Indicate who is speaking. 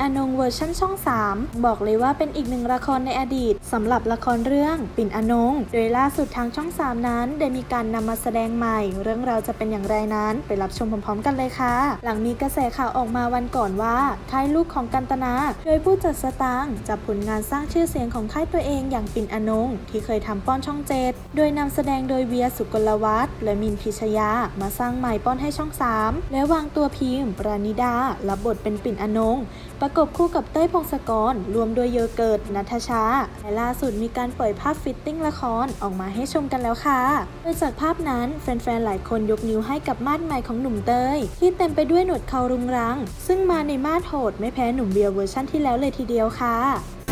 Speaker 1: อนงเวอร์ชั่นช่อง 3 บอกเลยว่าเป็นอีกหนึ่งละครในอดีตสำหรับละครเรื่องปิ่นอนง โดยล่าสุดทางช่อง 3 นั้น ได้มีการนำมาแสดงใหม่ เรื่องราวจะเป็นอย่างไรนั้น ไปรับชมพร้อมๆ กันเลยค่ะ หลังมีกระแสข่าวออกมาวันก่อนว่าค่ายลูกของกันตนา โดยผู้จัดสตางค์จับผลงานสร้างชื่อเสียงของค่ายตัวเองอย่างปิ่นอนง ที่เคยทำป้อนช่องเจดโดยนำแสดงโดยเวียสุกลวัฒน์และมินพิชยามาสร้างใหม่ป้อนให้ช่อง 3 และวางตัวพิมพ์ปรานิดารับบทเป็นปิ่นอนงประกบคู่กับเต้ยพงศกร รวมด้วยโยเกิร์ตนัทชา และล่าสุดมีการปล่อยภาพฟิตติ้งละครออกมาให้ชมกันแล้วค่ะ โดยจากภาพนั้นแฟนๆ หลายคนยกนิ้วให้กับมาดใหม่ของหนุ่มเต้ย ที่เต็มไปด้วยหนวดเขารุงรัง ซึ่งมาในมาดโหดไม่แพ้หนุ่มเบียร์เวอร์ชั่นที่แล้วเลยทีเดียวค่ะ